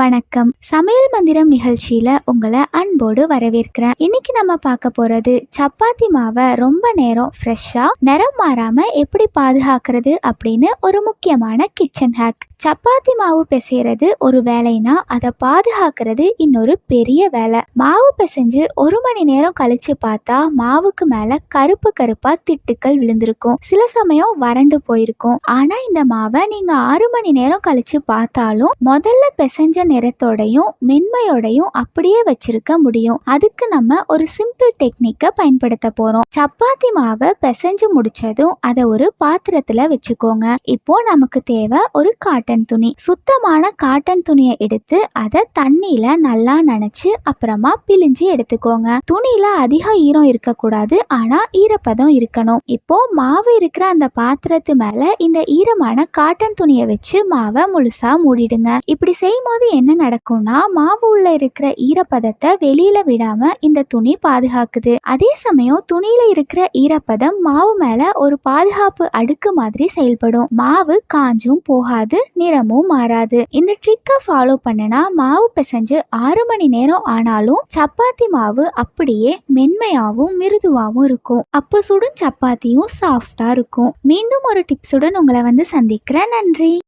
வணக்கம். சமையல் மந்திரம் நிகழ்ச்சியில உங்களை அன்போடு வரவேற்கிறேன். இன்னைக்கு நம்ம பார்க்க போறது சப்பாத்தி மாவை ரொம்ப நேரம் ஃப்ரெஷ்ஷா நிறம் மாறாம எப்படி பாதுகாக்கிறது அப்படின்னு ஒரு முக்கியமான கிச்சன் ஹேக் சப்பாத்தி மாவு பிசைறது ஒரு வேலைனா அதை பாதுகாக்கிறது இன்னொரு பெரிய வேலை. மாவு பிசைஞ்சு ஒரு மணி நேரம் கழிச்சு பார்த்தா மாவுக்கு மேல கருப்பு கருப்பா திட்டுக்கள் விழுந்திருக்கும். சில சமயம் வறண்டு போயிருக்கும். ஆனா இந்த மாவை நீங்க ஆறு மணி நேரம் கழிச்சு பார்த்தாலும் முதல்ல பிசைஞ்ச நிறத்தோடையும் மென்மையோடையும் அப்படியே வச்சிருக்க முடியும். அதுக்கு நம்ம ஒரு சிம்பிள் டெக்னிக்கை பயன்படுத்த போறோம். சப்பாத்தி மாவை பிசைஞ்சு முடிச்சதும் அதை ஒரு பாத்திரத்துல வச்சுக்கோங்க. இப்போ நமக்கு தேவை ஒரு காட்டன் துணி. சுத்தமான காட்டன் துணியை எடுத்து அதை தண்ணியில நல்லா நனைச்சு அப்புறமா பிழிஞ்சு எடுத்துக்கோங்க. துணியில அதிக ஈரம் இருக்கக்கூடாது ஆனா ஈரப்பதம் இருக்கணும். இப்போ மாவு இருக்கிற அந்த பாத்திரத்து மேல இந்த ஈரமான காட்டன் துணியை வச்சு மாவை முழுசா மூடிடுங்க. இப்படி செய்யும் போது என்ன நடக்கும்னா மாவு உள்ள இருக்கிற ஈரப்பதத்தை வெளியில விடாம இந்த துணி பாதுகாக்குது. அதே சமயம் துணியில இருக்கிற ஈரப்பதம் மாவு மேல ஒரு பாதுகாப்பு அடுக்கு மாதிரி செயல்படும். மாவு காஞ்சும் போகாது நிறமும் மாறாது. இந்த ட்ரிக்கை ஃபாலோ பண்ணுனா மாவு பிசைஞ்சு ஆறு மணி நேரம் ஆனாலும் சப்பாத்தி மாவு அப்படியே மென்மையாகவும் மிருதுவாகவும் இருக்கும். அப்போ சுடும் சப்பாத்தியும் சாஃப்டா இருக்கும். மீண்டும் ஒரு டிப்ஸுடன் உங்களை வந்து சந்திக்கிறேன். நன்றி.